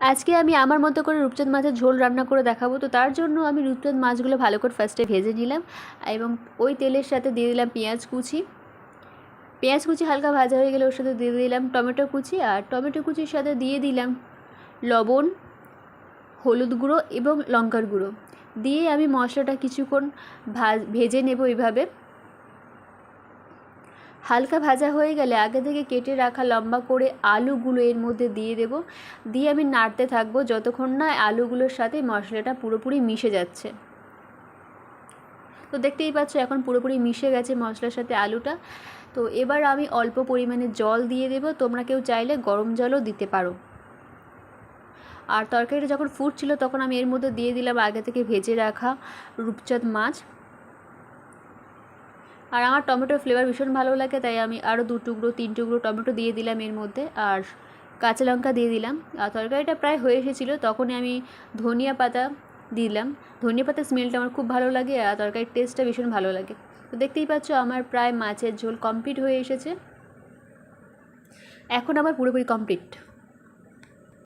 আজকে আমি আমার মতো করে রূপচাঁদ মাছের ঝোল রান্না করে দেখাবো। তো তার জন্য আমি রূপচাঁদ মাছগুলো ভালো করে ফার্স্টে ভেজে নিলাম এবং ওই তেলের সাথে দিয়ে দিলাম পেঁয়াজ কুচি। পেঁয়াজ কুচি হালকা ভাজা হয়ে গেলে ওর সাথে দিয়ে দিলাম টমেটো কুচি আর টমেটো কুচির সাথে দিয়ে দিলাম লবণ, হলুদ গুঁড়ো এবং লঙ্কার গুঁড়ো। দিয়ে আমি মশলাটা কিছুক্ষণ ভাজ, ভেজে নেব এইভাবে হালকা ভাজা হয়ে গেলে আগে থেকে কেটে রাখা লম্বা করে আলুগুলো এর মধ্যে দিয়ে দেব। দিয়ে আমি নাড়তে থাকব যতক্ষণ না আলুগুলোর সাথে মশলাটা পুরোপুরি মিশে যাচ্ছে। তো দেখতেই পাচ্ছ এখন পুরোপুরি মিশে গেছে মশলার সাথে আলুটা। তো এবার আমি অল্প পরিমাণে জল দিয়ে দেব। তোমরা কেউ চাইলে গরম জলও দিতে পারো। আর তরকারিটা যখন ফুটছিল তখন আমি এর মধ্যে দিয়ে দিলাম আগে থেকে ভেজে রাখা রূপচাঁদ মাছ। আর আমার টমেটোর ফ্লেভার ভীষণ ভালো লাগে, তাই আমি আরও দু টুকরো, তিন টুকরো টমেটো দিয়ে দিলাম এর মধ্যে। আর কাঁচা লঙ্কা দিয়ে দিলাম। আর তরকারিটা প্রায় হয়ে এসেছিল, তখনই আমি ধনিয়া পাতা দিলাম। ধনিয়া পাতার স্মেলটা আমার খুব ভালো লাগে আর তরকারির টেস্টটা ভীষণ ভালো লাগে। তো দেখতেই পাচ্ছ, আমার প্রায় মাছের ঝোল কমপ্লিট হয়ে এসেছে। এখন আমার পুরোপুরি কমপ্লিট